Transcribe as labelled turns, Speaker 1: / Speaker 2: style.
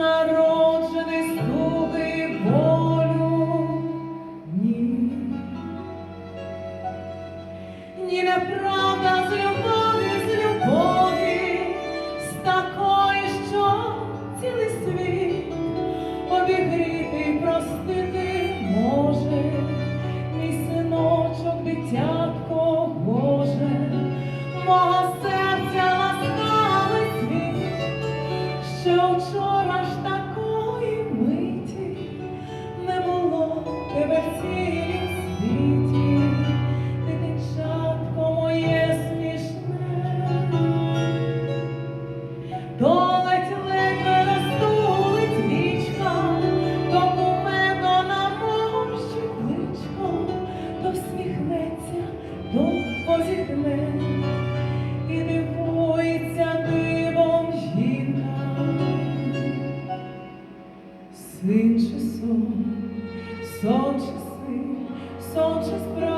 Speaker 1: народжений з туги болю. Ні, ні, неправда з любові, з з такої, що цілий світ обігріти простити може, мій синочок, дитятко Боже, мого серця що то і дивується дивом жінка. Син чи сон, сон сон чи справді